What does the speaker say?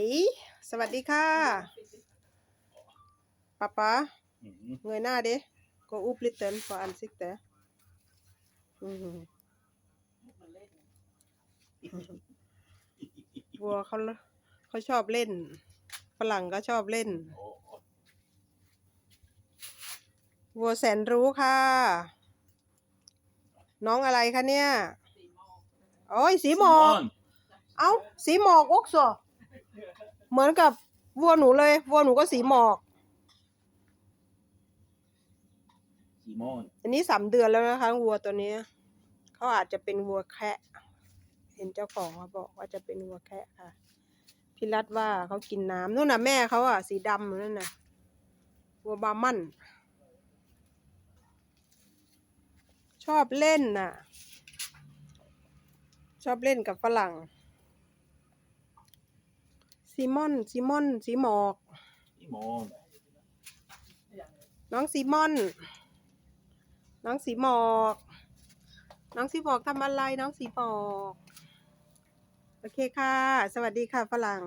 ฮ้ยสวัสดีค่ะป๊าป๊า Mhm. เงยหน้าดิก็อุบลิตเติลฟออันซิกแต่อืมวัวเขาเขาชอบเล่นฝรั่งก็ชอบเล่น Oh, วัวแสนรู้ค่ะ น้องอะไรคะเนี่ยโอ้ยสีหมอก Simon. เอ้า สีหมอกอกซอ เหมือนกับวัวหนูเลย วัวหนูก็สีหมอก Simon. อันนี้สามเดือนแล้วนะคะ วัวตัวนี้เขาอาจจะเป็นวัวแคะเห็นเจ้าของเขาบอกว่าจะเป็นวัวแคะค่ะพี่รัตว่าเขากินน้ำนู่นน่ะแม่เขาอะสีดำอยู่นั่นน่ะวัวบาร์มัน ชอบเล่นน่ะ ชอบเล่นกับฝรั่ง ซีมอนซีมอนสีหมอก Simon. น้องสีมอน น้องสีหมอก น้องสีหมอกทำอะไรน้องสีหมอก โอเคค่ะ สวัสดีค่ะฝรั่ง